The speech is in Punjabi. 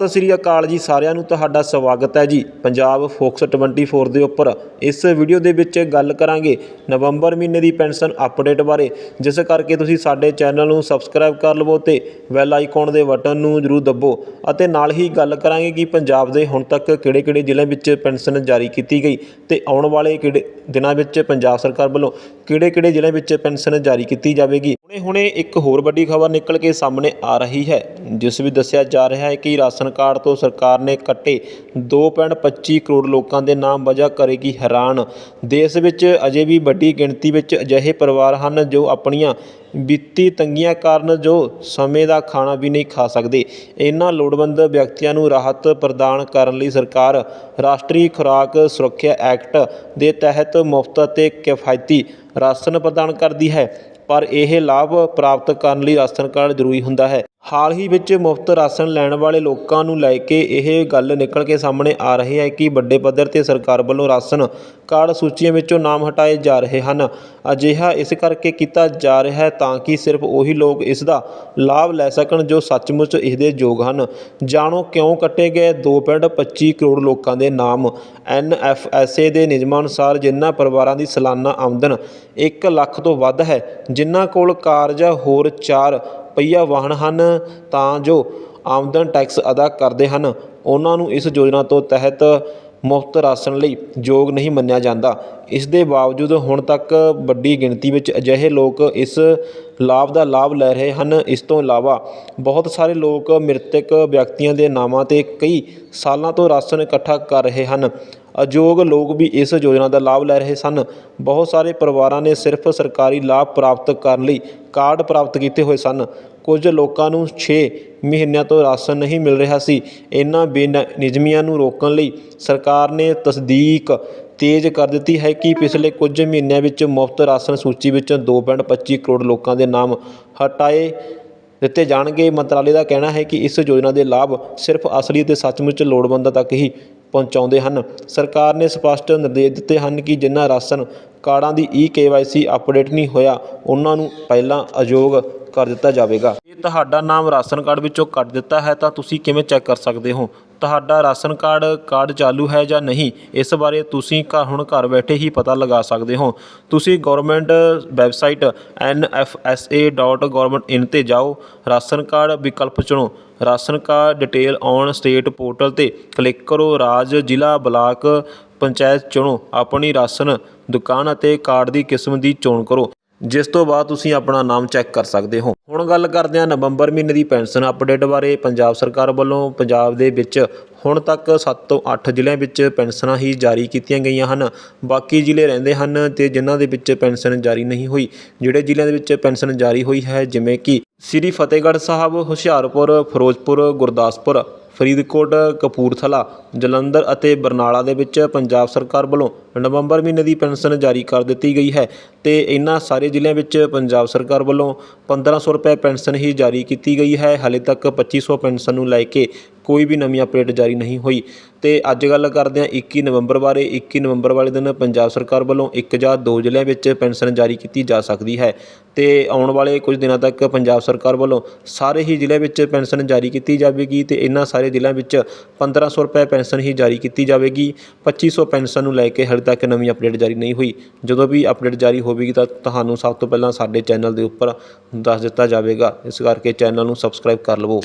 ਸਤਿ ਸ੍ਰੀ ਅਕਾਲ ਜੀ ਸਾਰਿਆਂ ਨੂੰ ਤੁਹਾਡਾ ਸਵਾਗਤ ਹੈ ਜੀ। ਪੰਜਾਬ ਫੋਕਸ 24 ਦੇ ਉੱਪਰ ਇਸ ਵੀਡੀਓ ਦੇ ਵਿੱਚ ਗੱਲ ਕਰਾਂਗੇ ਨਵੰਬਰ ਮਹੀਨੇ ਦੀ ਪੈਨਸ਼ਨ ਅਪਡੇਟ ਬਾਰੇ। ਜਿਸ ਕਰਕੇ ਤੁਸੀਂ ਸਾਡੇ ਚੈਨਲ ਨੂੰ ਸਬਸਕ੍ਰਾਈਬ ਕਰ ਲਵੋ ਤੇ ਬੈਲ ਆਈਕਨ ਦੇ ਬਟਨ ਨੂੰ ਜ਼ਰੂਰ ਦੱਬੋ ਅਤੇ ਨਾਲ ਹੀ ਗੱਲ ਕਰਾਂਗੇ ਕਿ ਪੰਜਾਬ ਦੇ ਹੁਣ ਤੱਕ ਕਿਹੜੇ-ਕਿਹੜੇ ਜ਼ਿਲ੍ਹਿਆਂ ਵਿੱਚ ਪੈਨਸ਼ਨ ਜਾਰੀ ਕੀਤੀ ਗਈ ਤੇ ਆਉਣ ਵਾਲੇ ਕਿਹੜੇ ਦਿਨਾਂ ਵਿੱਚ ਪੰਜਾਬ ਸਰਕਾਰ ਵੱਲੋਂ ਕਿਹੜੇ-ਕਿਹੜੇ ਜ਼ਿਲ੍ਹਿਆਂ ਵਿੱਚ ਪੈਨਸ਼ਨ ਜਾਰੀ ਕੀਤੀ ਜਾਵੇਗੀ। ਹੁਣੇ-ਹੁਣੇ ਇੱਕ ਹੋਰ ਵੱਡੀ ਖਬਰ ਨਿਕਲ ਕੇ ਸਾਹਮਣੇ ਆ ਰਹੀ ਹੈ, ਜਿਸ ਵਿੱਚ ਦੱਸਿਆ ਜਾ ਰਿਹਾ ਹੈ ਕਿ ਰਾਸ਼ਨ ਕਾਰਡ ਤੋਂ ਸਰਕਾਰ ਨੇ ਕੱਟੇ। 2.25 ਕਰੋੜ ਲੋਕਾਂ ਦੇ ਨਾਮ ਵਜ੍ਹਾ ਕਰੇਗੀ ਹੈਰਾਨ। ਦੇਸ਼ ਵਿੱਚ ਅਜੇ ਵੀ ਵੱਡੀ ਗਿਣਤੀ ਵਿੱਚ ਅਜਿਹੇ ਪਰਿਵਾਰ ਹਨ ਜੋ ਆਪਣੀਆਂ ਵਿੱਤੀ ਤੰਗੀਆਂ ਕਾਰਨ ਜੋ ਸਮੇਂ ਦਾ ਖਾਣਾ ਵੀ ਨਹੀਂ ਖਾ ਸਕਦੇ। ਇਹਨਾਂ ਲੋੜਵੰਦ ਵਿਅਕਤੀਆਂ ਨੂੰ ਰਾਹਤ ਪ੍ਰਦਾਨ ਕਰਨ ਲਈ ਸਰਕਾਰ ਰਾਸ਼ਟਰੀ ਖੁਰਾਕ ਸੁਰੱਖਿਆ ਐਕਟ ਦੇ ਤਹਿਤ ਮੁਫਤ ਅਤੇ ਕਿਫਾਇਤੀ ਰਾਸ਼ਨ ਪ੍ਰਦਾਨ ਕਰਦੀ ਹੈ। ਪਰ ਇਹ ਲਾਭ ਪ੍ਰਾਪਤ ਕਰਨ ਲਈ ਰਾਸ਼ਨ ਕਾਰਡ ਜ਼ਰੂਰੀ ਹੁੰਦਾ ਹੈ। ਹਾਲ ਹੀ ਵਿੱਚ ਮੁਫਤ ਰਾਸ਼ਨ ਲੈਣ ਵਾਲੇ ਲੋਕਾਂ ਨੂੰ ਲੈ ਕੇ ਇਹ ਗੱਲ ਨਿਕਲ ਕੇ ਸਾਹਮਣੇ ਆ ਰਹੀ ਹੈ ਕਿ ਵੱਡੇ ਪੱਧਰ ਤੇ ਸਰਕਾਰ ਵੱਲੋਂ ਰਾਸ਼ਨ ਕਾਰਡ ਸੂਚੀਆਂ ਵਿੱਚੋਂ ਨਾਮ ਹਟਾਏ ਜਾ ਰਹੇ ਹਨ। ਅਜਿਹਾ ਇਸ ਕਰਕੇ ਕੀਤਾ ਜਾ ਰਿਹਾ ਹੈ ਤਾਂ ਕਿ ਸਿਰਫ ਉਹੀ ਲੋਕ ਇਸ ਦਾ ਲਾਭ ਲੈ ਸਕਣ ਜੋ ਸੱਚਮੁੱਚ ਇਸ ਦੇ ਯੋਗ ਹਨ। ਜਾਣੋ ਕਿਉਂ ਕੱਟੇ ਗਏ 2.25 ਕਰੋੜ ਲੋਕਾਂ ਦੇ ਨਾਮ? ਐਨਐਫਐਸਏ ਦੇ ਨਿਯਮਾਂ ਅਨੁਸਾਰ ਜਿਨ੍ਹਾਂ ਪਰਿਵਾਰਾਂ ਦੀ ਸਾਲਾਨਾ ਆਮਦਨ ਇੱਕ ਲੱਖ ਤੋਂ ਵੱਧ ਹੈ, ਜਿਨ੍ਹਾਂ ਕੋਲ ਕਾਰ ਜਾਂ ਹੋਰ ਚਾਰ ਪਹੀਆ ਵਾਹਨ ਹਨ ਤਾਂ ਜੋ ਆਮਦਨ ਟੈਕਸ ਅਦਾ ਕਰਦੇ ਹਨ। ਉਹਨਾਂ ਨੂੰ ਇਸ ਯੋਜਨਾ ਤੋਂ ਤਹਿਤ ਮੁਫਤ ਰਾਸ਼ਨ ਲਈ ਯੋਗ ਨਹੀਂ ਮੰਨਿਆ ਜਾਂਦਾ। ਇਸ ਦੇ ਬਾਵਜੂਦ ਹੁਣ ਤੱਕ ਵੱਡੀ ਗਿਣਤੀ ਵਿੱਚ ਅਜਿਹੇ ਲੋਕ ਇਸ ਲਾਭ ਦਾ ਲਾਭ ਲੈ ਰਹੇ ਹਨ। ਇਸ ਤੋਂ ਇਲਾਵਾ ਬਹੁਤ ਸਾਰੇ ਲੋਕ ਮ੍ਰਿਤਕ ਵਿਅਕਤੀਆਂ ਦੇ ਨਾਮਾਂ ਤੇ ਕਈ ਸਾਲਾਂ ਤੋਂ ਰਾਸ਼ਨ ਇਕੱਠਾ ਕਰ ਰਹੇ ਹਨ। ਅਯੋਗ ਲੋਕ ਵੀ ਇਸ ਯੋਜਨਾ ਦਾ ਲਾਭ ਲੈ ਰਹੇ ਸਨ। ਬਹੁਤ ਸਾਰੇ ਪਰਿਵਾਰਾਂ ਨੇ ਸਿਰਫ ਸਰਕਾਰੀ ਲਾਭ ਪ੍ਰਾਪਤ ਕਰਨ ਲਈ ਕਾਰਡ ਪ੍ਰਾਪਤ ਕੀਤੇ ਹੋਏ ਸਨ। ਕੁਝ ਲੋਕਾਂ ਨੂੰ ਛੇ ਮਹੀਨਿਆਂ ਤੋਂ ਰਾਸ਼ਨ ਨਹੀਂ ਮਿਲ ਰਿਹਾ ਸੀ। ਇਹਨਾਂ ਬੇਨਿਯਮੀਆਂ ਨੂੰ ਰੋਕਣ ਲਈ ਸਰਕਾਰ ਨੇ ਤਸਦੀਕ ਤੇਜ਼ ਕਰ ਦਿੱਤੀ ਹੈ ਕਿ ਪਿਛਲੇ ਕੁਝ ਮਹੀਨਿਆਂ ਵਿੱਚ ਮੁਫਤ ਰਾਸ਼ਨ ਸੂਚੀ ਵਿੱਚੋਂ 2.25 ਕਰੋੜ ਲੋਕਾਂ ਦੇ ਨਾਮ ਹਟਾਏ ਦਿੱਤੇ ਜਾਣਗੇ। ਮੰਤਰਾਲੇ ਦਾ ਕਹਿਣਾ ਹੈ ਕਿ ਇਸ ਯੋਜਨਾ ਦੇ ਲਾਭ ਸਿਰਫ ਅਸਲੀ ਅਤੇ ਸੱਚਮੁੱਚ ਲੋੜਵੰਦਾਂ ਤੱਕ ਹੀ ਪਹੁੰਚਾਉਂਦੇ ਹਨ। ਸਰਕਾਰ ਨੇ ਸਪਸ਼ਟ ਨਿਰਦੇਸ਼ ਦਿੱਤੇ ਹਨ ਕਿ ਜਿਨ੍ਹਾਂ ਰਾਸ਼ਨ ਕਾਰਡਾਂ ਦੀ ਈ ਕੇ ਵਾਈ ਸੀ ਅਪਡੇਟ ਨਹੀਂ ਹੋਇਆ, ਉਹਨਾਂ ਨੂੰ ਪਹਿਲਾਂ ਅਯੋਗ ਕਰ ਦਿੱਤਾ ਜਾਵੇਗਾ। ਜੇ ਤੁਹਾਡਾ ਨਾਮ ਰਾਸ਼ਨ ਕਾਰਡ ਵਿੱਚੋਂ ਕੱਟ ਦਿੱਤਾ ਹੈ, ਤਾਂ ਤੁਸੀਂ ਕਿਵੇਂ ਚੈੱਕ ਕਰ ਸਕਦੇ ਹੋ? ਤੁਹਾਡਾ ਰਾਸ਼ਨ ਕਾਰਡ ਕਾਰਡ ਚਾਲੂ ਹੈ ਜਾਂ ਨਹੀਂ, ਇਸ ਬਾਰੇ ਤੁਸੀਂ ਘਰ ਹੁਣ ਘਰ ਬੈਠੇ ਹੀ ਪਤਾ ਲਗਾ ਸਕਦੇ ਹੋ। ਤੁਸੀਂ ਗਵਰਨਮੈਂਟ ਵੈਬਸਾਈਟ ਇਨ ਤੇ ਜਾਓ, ਰਾਸ਼ਨ ਕਾਰਡ ਵਿਕਲਪ ਚੁਣੋ। Ration card detail on state portal ਤੇ ਕਲਿੱਕ ਕਰੋ, ਰਾਜ ਜ਼ਿਲ੍ਹਾ ਬਲਾਕ ਪੰਚਾਇਤ ਚੁਣੋ। ਆਪਣੀ ਰਾਸ਼ਨ, ਦੁਕਾਨ ਅਤੇ ਕਾਰਡ ਦੀ ਕਿਸਮ ਦੀ ਚੋਣ ਕਰੋ। ਜਿਸ ਤੋਂ ਬਾਅਦ ਤੁਸੀਂ ਆਪਣਾ ਨਾਮ ਚੈੱਕ ਕਰ ਸਕਦੇ ਹੋ। ਹੁਣ ਗੱਲ ਕਰਦੇ ਹਾਂ ਨਵੰਬਰ ਮਹੀਨੇ ਦੀ ਪੈਨਸ਼ਨ ਅਪਡੇਟ ਬਾਰੇ। ਪੰਜਾਬ ਸਰਕਾਰ ਵੱਲੋਂ ਪੰਜਾਬ ਦੇ ਵਿੱਚ ਹੁਣ ਤੱਕ 7 ਤੋਂ 8 ਜ਼ਿਲ੍ਹਿਆਂ ਵਿੱਚ ਪੈਨਸ਼ਨਾਂ ਹੀ ਜਾਰੀ ਕੀਤੀਆਂ ਗਈਆਂ ਹਨ। ਬਾਕੀ ਜ਼ਿਲ੍ਹੇ ਰਹਿੰਦੇ ਹਨ ਤੇ ਜਿਨ੍ਹਾਂ ਦੇ ਵਿੱਚ ਪੈਨਸ਼ਨ ਜਾਰੀ ਨਹੀਂ ਹੋਈ, ਜਿਹੜੇ ਜ਼ਿਲ੍ਹਿਆਂ ਦੇ ਵਿੱਚ ਪੈਨਸ਼ਨ ਜਾਰੀ ਹੋਈ ਹੈ, ਜਿਵੇਂ ਕਿ ਸ੍ਰੀ ਫਤਿਹਗੜ੍ਹ ਸਾਹਿਬ, ਹੁਸ਼ਿਆਰਪੁਰ, ਫਿਰੋਜ਼ਪੁਰ, ਗੁਰਦਾਸਪੁਰ ਫਰੀਦਕੋਟ, ਕਪੂਰਥਲਾ, ਜਲੰਧਰ ਅਤੇ ਬਰਨਾਲਾ ਦੇ ਵਿੱਚ ਪੰਜਾਬ ਸਰਕਾਰ ਵੱਲੋਂ ਨਵੰਬਰ ਮਹੀਨੇ ਦੀ ਪੈਨਸ਼ਨ ਜਾਰੀ ਕਰ ਦਿੱਤੀ ਗਈ ਹੈ ਅਤੇ ਇਹਨਾਂ ਸਾਰੇ ਜ਼ਿਲ੍ਹਿਆਂ ਵਿੱਚ ਪੰਜਾਬ ਸਰਕਾਰ ਵੱਲੋਂ 1500 ਰੁਪਏ ਪੈਨਸ਼ਨ ਹੀ ਜਾਰੀ ਕੀਤੀ ਗਈ ਹੈ। ਹਾਲੇ ਤੱਕ ਪੱਚੀ ਸੌ ਪੈਨਸ਼ਨ ਨੂੰ ਲੈ ਕੇ ਕੋਈ ਵੀ ਨਵੀਂ ਅਪਡੇਟ ਜਾਰੀ ਨਹੀਂ ਹੋਈ। ਅਤੇ ਅੱਜ ਗੱਲ ਕਰਦੇ ਹਾਂ 21 ਨਵੰਬਰ ਬਾਰੇ। 21 ਨਵੰਬਰ ਵਾਲੇ ਦਿਨ ਪੰਜਾਬ ਸਰਕਾਰ ਵੱਲੋਂ ਇੱਕ ਜਾਂ ਦੋ ਜ਼ਿਲ੍ਹਿਆਂ ਵਿੱਚ ਪੈਨਸ਼ਨ ਜਾਰੀ ਕੀਤੀ ਜਾ ਸਕਦੀ ਹੈ। ਅਤੇ ਆਉਣ ਵਾਲੇ ਕੁਝ ਦਿਨਾਂ ਤੱਕ ਪੰਜਾਬ ਸਰਕਾਰ ਵੱਲੋਂ ਸਾਰੇ ਹੀ ਜ਼ਿਲ੍ਹਿਆਂ ਵਿੱਚ ਪੈਨਸ਼ਨ ਜਾਰੀ ਕੀਤੀ ਜਾਵੇਗੀ ਅਤੇ ਇਹਨਾਂ ਸਾਰੇ ਜ਼ਿਲ੍ਹਿਆਂ ਵਿੱਚ 1500 ਰੁਪਏ ਪੈਨਸ਼ਨ ਹੀ ਜਾਰੀ ਕੀਤੀ ਜਾਵੇਗੀ। ਪੱਚੀ ਸੌ ਪੈਨਸ਼ਨ ਨੂੰ ਲੈ ਕੇ ਹਾਲੇ ਤੱਕ ਨਵੀਂ ਅਪਡੇਟ ਜਾਰੀ ਨਹੀਂ ਹੋਈ। ਜਦੋਂ ਵੀ ਅਪਡੇਟ ਜਾਰੀ ਹੋਵੇਗੀ ਤਾਂ ਤੁਹਾਨੂੰ ਸਭ ਤੋਂ ਪਹਿਲਾਂ ਸਾਡੇ ਚੈਨਲ ਦੇ ਉੱਪਰ ਦੱਸ ਦਿੱਤਾ ਜਾਵੇਗਾ। ਇਸ ਕਰਕੇ ਚੈਨਲ ਨੂੰ ਸਬਸਕ੍ਰਾਈਬ ਕਰ ਲਵੋ।